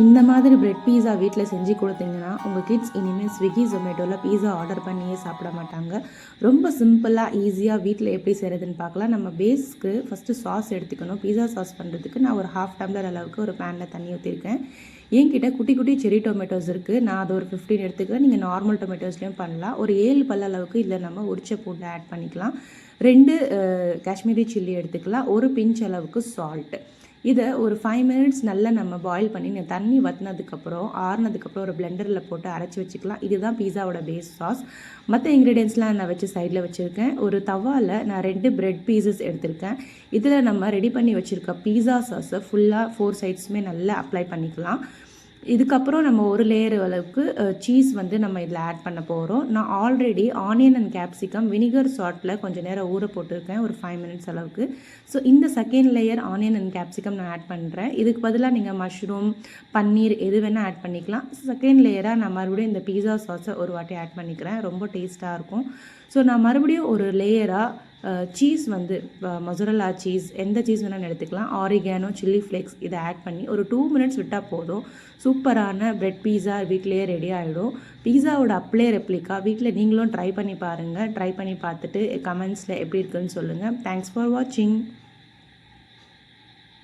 இந்த மாதிரி பிரெட் பீஸா வீட்டில் செஞ்சு கொடுத்தீங்கன்னா உங்கள் கிட்ஸ் இனிமேல் ஸ்விக்கி ஜொமேட்டோவில் பீஸா ஆர்டர் பண்ணியே சாப்பிட மாட்டாங்க. ரொம்ப சிம்பிளாக ஈஸியாக வீட்டில் எப்படி செய்கிறதுன்னு பார்க்கலாம். நம்ம பேஸ்க்கு ஃபஸ்ட்டு சாஸ் எடுத்துக்கணும். பீஸா சாஸ் பண்ணுறதுக்கு நான் ஒரு ஹாஃப் டம்ளர் அளவுக்கு ஒரு பேனில் தண்ணி ஊற்றிருக்கேன் என்கிட்ட குட்டி குட்டி செரி டொமேட்டோஸ் இருக்குது நான் அது ஒரு ஃபிஃப்டீன் எடுத்துக்கிறேன். நீங்கள் நார்மல் டொமேட்டோஸ்லேயும் பண்ணலாம். ஒரு ஏழு பல்ல அளவுக்கு இதில் நம்ம உரிச்ச பூண்டை ஆட் பண்ணிக்கலாம். ரெண்டு காஷ்மீரி சில்லி எடுத்துக்கலாம். ஒரு பிஞ்ச் அளவுக்கு சால்ட்டு இதை ஒரு ஃபைவ் மினிட்ஸ் நல்லா நம்ம பாயில் பண்ணி இந்த தண்ணி வத்தினதுக்கப்புறம் ஆறுனதுக்கப்புறம் ஒரு பிளெண்டரில் போட்டு அரைச்சி வச்சுக்கலாம். இதுதான் பீஸாவோட பேஸ் சாஸ் மற்ற இன்க்ரீடியன்ஸ்லாம் நான் வச்சு சைடில் வச்சுருக்கேன். ஒரு தவாவில் நான் ரெண்டு பிரெட் பீசஸ் எடுத்திருக்கேன். இதில் நம்ம ரெடி பண்ணி வச்சுருக்க பீஸா சாஸை ஃபுல்லாக ஃபோர் சைட்ஸுமே நல்லா அப்ளை பண்ணிக்கலாம். இதுக்கப்புறம் நம்ம ஒரு லேயர் அளவுக்கு சீஸ் வந்து நம்ம இதில் ஆட் பண்ண போகிறோம் நான் already onion and capsicum vinegar சாட்டில் கொஞ்சம் நேரம் ஊற போட்டிருக்கேன் ஒரு ஃபைவ் மினிட்ஸ் அளவுக்கு. ஸோ இந்த second layer onion and capsicum நான் ஆட் பண்ணுறேன் இதுக்கு பதிலாக நீங்கள் மஷ்ரூம் பன்னீர் எது வேணால் ஆட் பண்ணிக்கலாம். செகண்ட் லேயராக நான் மறுபடியும் இந்த பீஸா சாஸை ஒரு வாட்டி ஆட் பண்ணிக்கிறேன். ரொம்ப டேஸ்ட்டாக இருக்கும். ஸோ நான் மறுபடியும் ஒரு லேயராக சீஸ் வந்து மொசரல்லா சீஸ் எந்த சீஸ் வேணாலும் எடுத்துக்கலாம். ஆரிகானோ சில்லி ஃப்ளேக்ஸ் இதை ஆட் பண்ணி ஒரு டூ மினிட்ஸ் விட்டால் போதும். சூப்பரான பிரெட் பீஸா வீட்டிலேயே ரெடி ஆகிடும் பீஸாவோட அப்ளே ரெப்ளிகா வீட்டில் நீங்களும் ட்ரை பண்ணி பாருங்கள் ட்ரை பண்ணி பார்த்துட்டு கமெண்ட்ஸில் எப்படி இருக்குன்னு சொல்லுங்கள் தேங்க்ஸ் ஃபார் வாட்சிங்